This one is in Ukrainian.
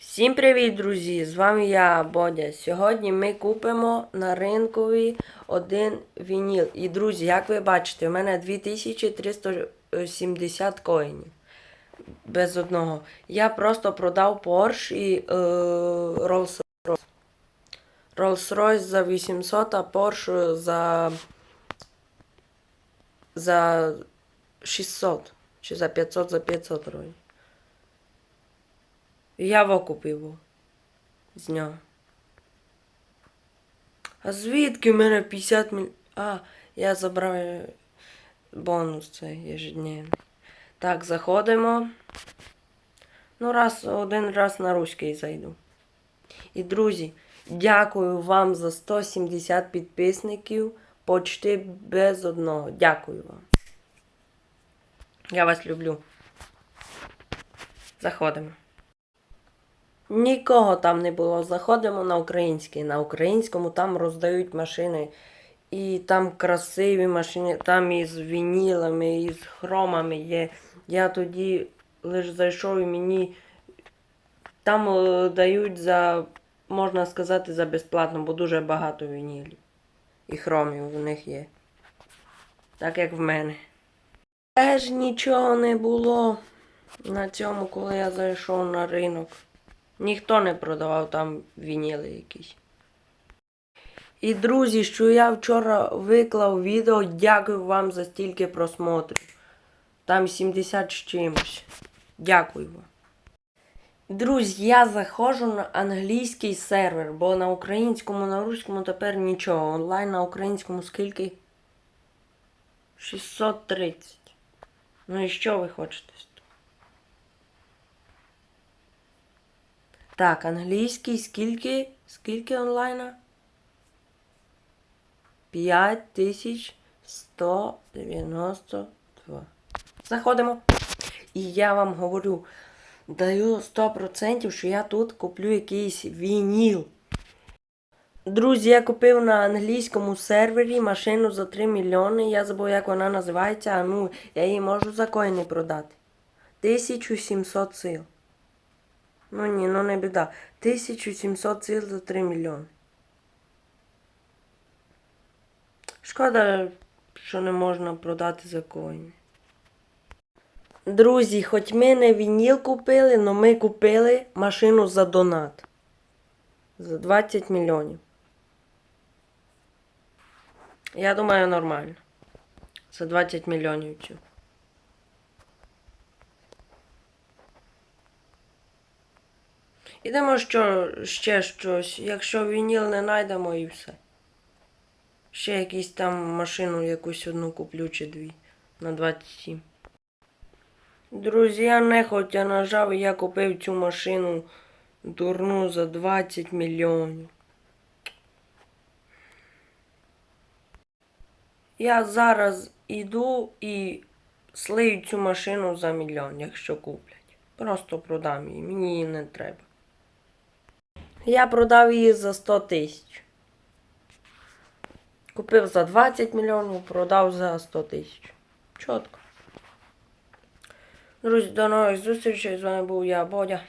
Всім привіт, друзі! З вами я, Бодя. Сьогодні ми купимо на ринкові один вініл. І, друзі, як ви бачите, у мене 2370 коїнів. Без одного. Я просто продав Porsche і е, Rolls-Royce. Rolls-Royce за 800, а Porsche за, за 600. Чи за 500, за 500 вроді. Я викупив його з нього. А звідки в мене 50 міль... А, я забрав е, бонус цей ежедневний. Так, заходимо. Ну, раз, один раз на руський зайду. І, друзі, дякую вам за 170 підписників. Почти без одного. Дякую вам. Я вас люблю. Заходимо. Нікого там не було. Заходимо на український. На українському там роздають машини. І там красиві машини, там із вінілами, із хромами є. Я тоді лише зайшов і мені там е, дають за, можна сказати, за безплатно, бо дуже багато вінілів. І хромів в них є. Так як в мене. Теж нічого не було на цьому, коли я зайшов на ринок. Ніхто не продавав там вініли якісь. І друзі, що я вчора виклав відео, дякую вам за стільки просмотрів. Там 70 з чимось. Дякую вам. Друзі, я заходжу на англійський сервер, бо на українському, на руському тепер нічого. Онлайн на українському скільки? 630. Ну і що ви хочете? Так, англійський скільки? Скільки онлайна? 5192. Заходимо. І я вам говорю, даю 100%, що я тут куплю якийсь вініл. Друзі, я купив на англійському сервері машину за 3 мільйони. Я забув, як вона називається, а ну, я її можу за коїни продати. 1700 сил. Ну ні, ну не біда. 1700 сил за 3 мільйони. Шкода, що не можна продати за коїни. Друзі, хоч ми не вініл купили, але ми купили машину за донат. За 20 мільйонів. Я думаю, нормально. За 20 мільйонів. Ідемо що ще щось. Якщо вініл не знайдемо і все. Ще якісь там машину якусь одну куплю чи дві на 27. Друзі, я не хотя нажав, я купив цю машину дурну за 20 мільйонів. Я зараз іду і слию цю машину за мільйон, якщо куплять. Просто продам її, мені її не треба. Я продав її за 100 тисяч. Купив за 20 мільйонів, продав за 100 тисяч. Чітко. Друзі, до нових зустрічей. З вами був я, Бодя.